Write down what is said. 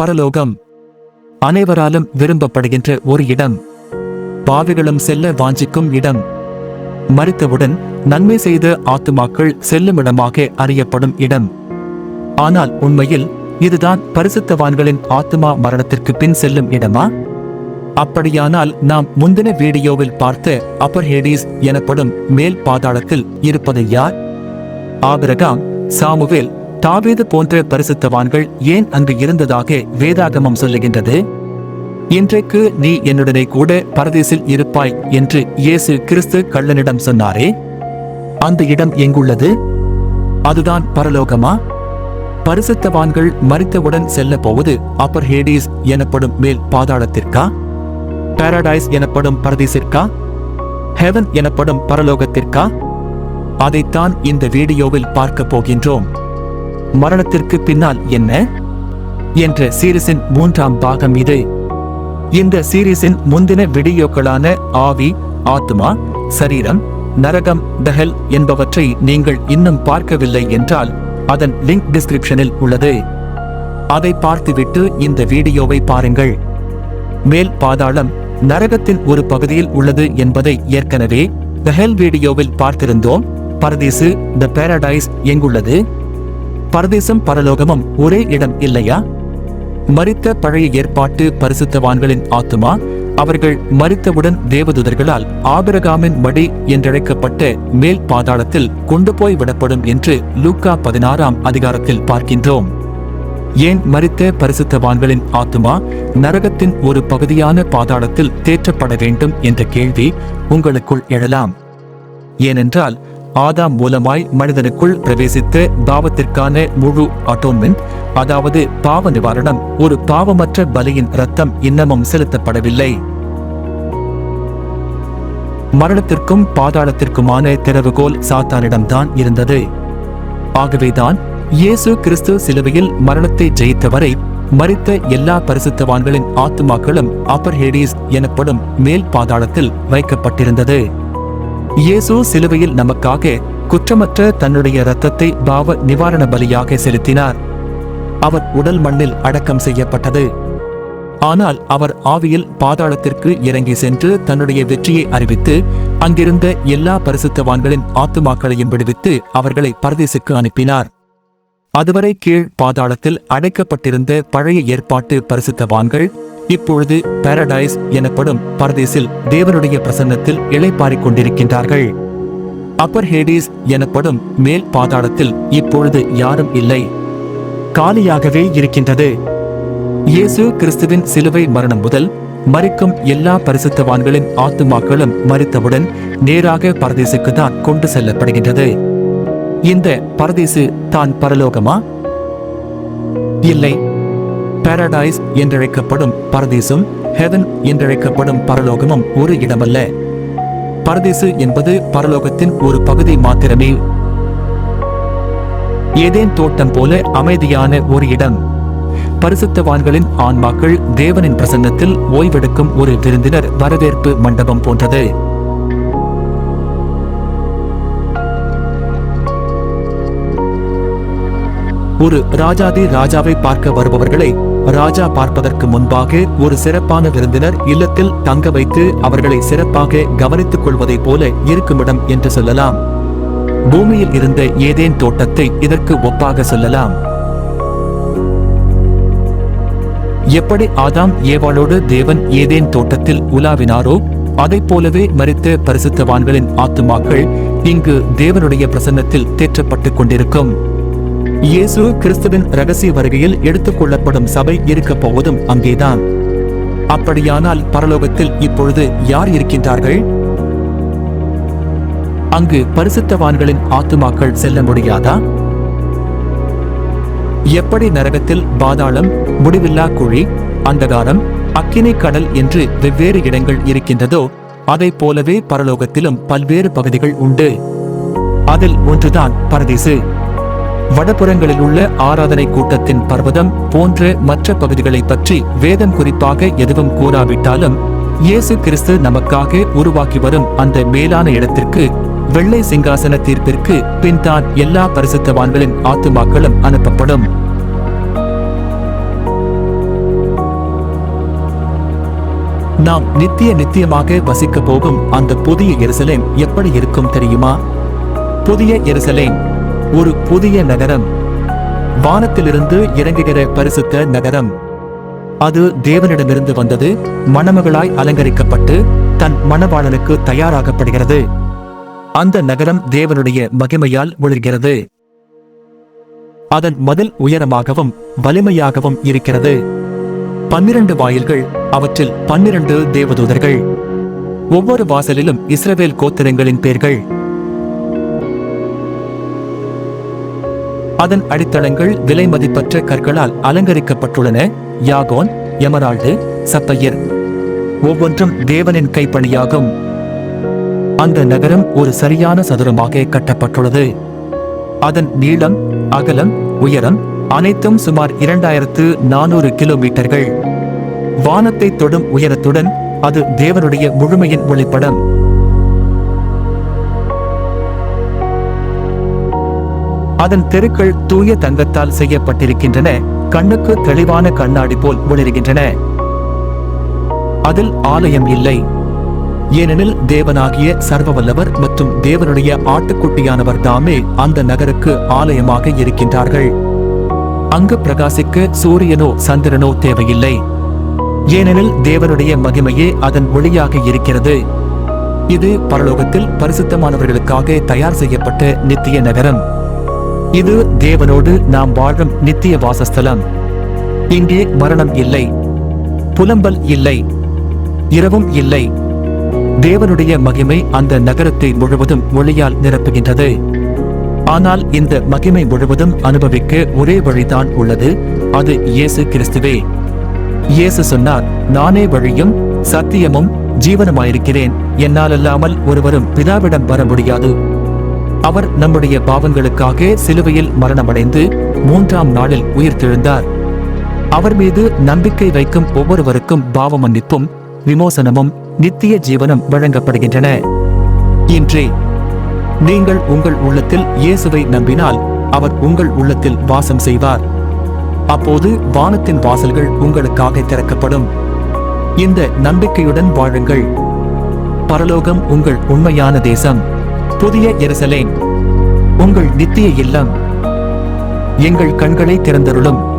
பரலோகம். அனைவராலும் விரும்பப்படுகின்ற ஒரு இடம். பாவிகளும் செல்ல வாஞ்சிக்கும் இடம். மறித்தவுடன் நன்மை செய்த ஆத்துமாக்கள் செல்லும் இடமாக அறியப்படும் இடம். ஆனால் உண்மையில் இதுதான் பரிசுத்தவான்களின் ஆத்துமா மரணத்திற்கு பின் செல்லும் இடமா? அப்படியானால் நாம் முந்தின வீடியோவில் பார்த்த அப்பர் ஹேடிஸ் எனப்படும் மேல் பாதாளத்தில் இருப்பது யார்? ஆபிரகாம் சாமுவேல் தாவீது போன்ற பரிசுத்தவான்கள் ஏன் அங்கு இருந்ததாக வேதாகமம் சொல்லுகின்றது? இன்றைக்கு நீ என்னுடனே கூட பரதேசில் இருப்பாய் என்று இயேசு கிறிஸ்து கள்ளனிடம் சொன்னாரே. அந்த இடம் எங்குள்ளது? அதுதான் பரலோகமா? பரிசுத்தவான்கள் மறித்தவுடன் செல்ல போவது அப்பர் ஹேடிஸ் எனப்படும் மேல் பாதாளத்திற்கா? பாராடைஸ் எனப்படும் பரதேசிற்கா? ஹெவன் எனப்படும் பரலோகத்திற்கா? அதைத்தான் இந்த வீடியோவில் பார்க்க போகின்றோம். மரணத்திற்கு பின்னால் என்ன? என்ற சீரிஸின் மூன்றாம் பாகம் இது. இந்த சீரிஸின் முந்தின வீடியோக்களான ஆவி ஆத்மா சரீரம் நரகம் தஹல் என்பவற்றை நீங்கள் இன்னும் பார்க்கவில்லை என்றால் அதன் லிங்க் டிஸ்கிரிப்ஷனில் உள்ளது. அதை பார்த்துவிட்டு இந்த வீடியோவை பாருங்கள். மேல் பாதாளம் நரகத்தின் ஒரு பகுதியில் உள்ளது என்பதை ஏற்கனவே தஹெல் வீடியோவில் பார்த்திருந்தோம். பரதேசு த பேரடைஸ் எங்குள்ளது? பரதேசம் பரலோகமும் ஒரே இடம் இல்லையா? மரித்த பழைய ஏற்பாட்டு பரிசுத்தவான்களின் ஆத்துமா அவர்கள் மரித்தவுடன் தேவதூதர்களால் ஆபிரகாமின் மடி என்றழைக்கப்பட்ட மேல் பாதாளத்தில் கொண்டு போய் விடப்படும் என்று லூக்கா பதினாறாம் அதிகாரத்தில் பார்க்கின்றோம். ஏன் மரித்த பரிசுத்தவான்களின் ஆத்துமா நரகத்தின் ஒரு பகுதியான பாதாளத்தில் தேற்றப்பட வேண்டும் என்ற கேள்வி உங்களுக்குள் எழலாம். ஏனென்றால் ஆதாம் மூலமாய் மனிதனுக்குள் பிரவேசித்த பாவத்திற்கான முழு அட்டோன்மெண்ட் அதாவது பாவ நிவாரணம் ஒரு பாவமற்ற பலியின் ரத்தம் இன்னமும் செலுத்தப்படவில்லை. மரணத்திற்கும் பாதாளத்திற்குமான திறவுகோல் சாத்தானிடம்தான் இருந்தது. ஆகவேதான் இயேசு கிறிஸ்து சிலுவையில் மரணத்தை ஜெயித்தவரை மறித்த எல்லா பரிசுத்தவான்களின் ஆத்துமாக்களும் அப்பர் ஹேடிஸ் எனப்படும் மேல் பாதாளத்தில் வைக்கப்பட்டிருந்தது. இயேசு சிலுவையில் நமக்காக குற்றமற்ற தன்னுடைய இரத்தத்தை பாவ நிவாரண பலியாக செலுத்தினார். அவர் உடல் மண்ணில் அடக்கம் செய்யப்பட்டது. ஆனால் அவர் ஆவியில் பாதாளத்திற்கு இறங்கி சென்று தன்னுடைய வெற்றியை அறிவித்து அங்கிருந்த எல்லா பரிசுத்தவான்களின் ஆத்துமாக்களையும் விடுவித்து அவர்களை பரதேசுக்கு அனுப்பினார். அதுவரை கீழ் பாதாளத்தில் அடைக்கப்பட்டிருந்த பழைய ஏற்பாட்டு பரிசுத்தவான்கள் இப்பொழுது பாரடைஸ் எனப்படும் பரதேசில் தேவனுடைய பிரசன்னத்தில் இளைப்பாறிக் கொண்டிருக்கின்றார்கள் அப்பர் ஹேடிஸ் எனப்படும் மேல் பாதாளத்தில் இப்பொழுது யாரும் இல்லை. காலியாகவே இருக்கின்றது. இயேசு கிறிஸ்துவின் சிலுவை மரணம் முதல் மறிக்கும் எல்லா பரிசுத்தவான்களின் ஆத்துமாக்களும் மறித்தவுடன் நேராக பரதேசுக்கு தான் கொண்டு செல்லப்படுகின்றது. இந்த பரதேசு தான் பரலோகமா? இல்லை. பாரடைஸ் என்றழைக்கப்படும் பரதேசும் ஹெவன் என்றழைக்கப்படும் பரலோகமும் ஒரு இடமல்ல. பரதேசு என்பது பரலோகத்தின் ஒரு பகுதி மாத்திரமே. ஏதேன் தோட்டம் போல அமைதியான ஒரு இடம். பரிசுத்தவான்களின் ஆன்மாக்கள் தேவனின் பிரசன்னத்தில் ஓய்வெடுக்கும் ஒரு விருந்தினர் வரவேற்பு மண்டபம் போன்றது. ஒரு ராஜாதி ராஜாவை பார்க்க வருபவர்களை ராஜா பார்ப்பதற்கு முன்பாக ஒரு சிறப்பான விருந்தினர் இல்லத்தில் தங்க வைத்து அவர்களை சிறப்பாக கவனித்துக் கொள்வதைப் போல இருக்குமிடம் என்று சொல்லலாம். பூமியில் இருந்த ஏதேன் தோட்டத்தை இதற்கு ஒப்பாக சொல்லலாம். எப்படி ஆதாம் ஏவாளோடு தேவன் ஏதேன் தோட்டத்தில் உலாவினாரோ அதைப் போலவே மரித்த பரிசுத்தவான்களின் ஆத்துமாக்கள் இங்கு தேவனுடைய பிரசன்னத்தில் தேற்றப்பட்டுக் கொண்டிருக்கும். இயேசு கிறிஸ்துவின் ரகசிய வருகையில் எடுத்துக் கொள்ளப்படும் சபை இருக்கப் போவதும் அங்கேதான். அப்படியானால் பரலோகத்தில் இப்பொழுது யார் இருக்கின்றார்கள்? அங்கு பரிசுத்தவான்களின் ஆத்துமாக்கள் செல்ல முடியாதா? எப்படி நரகத்தில் பாதாளம் முடிவில்லா குழி அந்தகாரம் அக்கினை கடல் என்று வெவ்வேறு இடங்கள் இருக்கின்றதோ அதைப் போலவே பரலோகத்திலும் பல்வேறு பகுதிகள் உண்டு. அதில் ஒன்றுதான் பரதேசு. வடபுறங்களில் உள்ள ஆராதனை கூட்டத்தின் பர்வதம் போன்ற மற்ற பகுதிகளை பற்றி வேதம் குறிப்பாக எதுவும் கூறாவிட்டாலும் இயேசு கிறிஸ்து நமக்காக உருவாக்கி வரும் அந்த மேலான இடத்திற்கு வெள்ளை சிங்காசன தீர்ப்பிற்கு பின் தான் எல்லா பரிசுத்தவான்களின் ஆத்துமாக்களும் அனுப்பப்படும். நாம் நித்திய நித்தியமாக வசிக்க போகும் அந்த புதிய எரிசலேம் எப்படி இருக்கும் தெரியுமா? புதிய எரிசலேம் ஒரு புதிய நகரம். வானத்திலிருந்து இறங்குகிற பரிசுத்த நகரம். அது தேவனிடமிருந்து வந்தது மணமகளாய் அலங்கரிக்கப்பட்டு தன் மணவாளனுக்கு தயாராகப்படுகிறது. அந்த நகரம் தேவனுடைய மகிமையால் ஒளிர்கிறது. அதன் மதில் உயரமாகவும் வலிமையாகவும் இருக்கிறது. பன்னிரண்டு வாயில்கள் அவற்றில் பன்னிரண்டு தேவதூதர்கள். ஒவ்வொரு வாசலிலும் இஸ்ரவேல் கோத்திரங்களின் பேர்கள். அதன் அடித்தளங்கள் விலை மதிப்பற்ற கற்களால் அலங்கரிக்கப்பட்டுள்ளன. யாகோன் எமரால்டு சப்பையர். ஒவ்வொன்றும் தேவனின் கைப்பணியாகும். அந்த நகரம் ஒரு சரியான சதுரமாக கட்டப்பட்டுள்ளது. அதன் நீளம் அகலம் உயரம் அனைத்தும் சுமார் இரண்டாயிரத்து நானூறு கிலோமீட்டர்கள். வானத்தை தொடும் உயரத்துடன் அது தேவனுடைய முழுமையின் ஒளிப்படம். அதன் தெருக்கள் தூய தங்கத்தால் செய்யப்பட்டிருக்கின்றன கண்ணுக்கு தெளிவான கண்ணாடி போல் ஒளிர்கின்றன அதில் ஆலயம் இல்லை. ஏனெனில் தேவனாகிய சர்வவல்லவர் மற்றும் தேவனுடைய ஆட்டுக்குட்டியானவர் தாமே அந்த நகருக்கு ஆலயமாக இருக்கின்றார்கள். அங்கு பிரகாசிக்க சூரியனோ சந்திரனோ தேவையில்லை. ஏனெனில் தேவனுடைய மகிமையே அதன் ஒளியாக இருக்கிறது. இது பரலோகத்தில் பரிசுத்தமானவர்களுக்காக தயார் செய்யப்பட்ட நித்திய நகரம். இது தேவனோடு நாம் வாழும் நித்திய வாசஸ்தலம். இங்கே மரணம் இல்லை புலம்பல் இல்லை இரவும் இல்லை. தேவனுடைய மகிமை அந்த நகரத்தை முழுவதும் ஒளியால் நிரப்புகின்றது. ஆனால் இந்த மகிமை முழுவதும் அனுபவிக்க ஒரே வழிதான் உள்ளது அது இயேசு கிறிஸ்துவே. இயேசு சொன்னார் நானே வழியும் சத்தியமும் ஜீவனமாயிருக்கிறேன். என்னால் அல்லாமல் ஒருவரும் பிதாவிடம் வர முடியாது. அவர் நம்முடைய பாவங்களுக்காக சிலுவையில் மரணமடைந்து மூன்றாம் நாளில் உயிர்த்தெழுந்தார். அவர் மீது நம்பிக்கை வைக்கும் ஒவ்வொருவருக்கும் பாவ மன்னிப்பும் விமோசனமும் நித்திய ஜீவனம் வழங்கப்படுகின்றன. இன்றே நீங்கள் உங்கள் உள்ளத்தில் இயேசுவை நம்பினால் அவர் உங்கள் உள்ளத்தில் வாசம் செய்வார். அப்போது வானத்தின் வாசல்கள் உங்களுக்காக திறக்கப்படும். இந்த நம்பிக்கையுடன் வாழுங்கள். பரலோகம் உங்கள் உண்மையான தேசம். புதிய எருசலேன் உங்கள் நித்திய இல்லம் எங்கள் கண்களை திறந்தருளும்.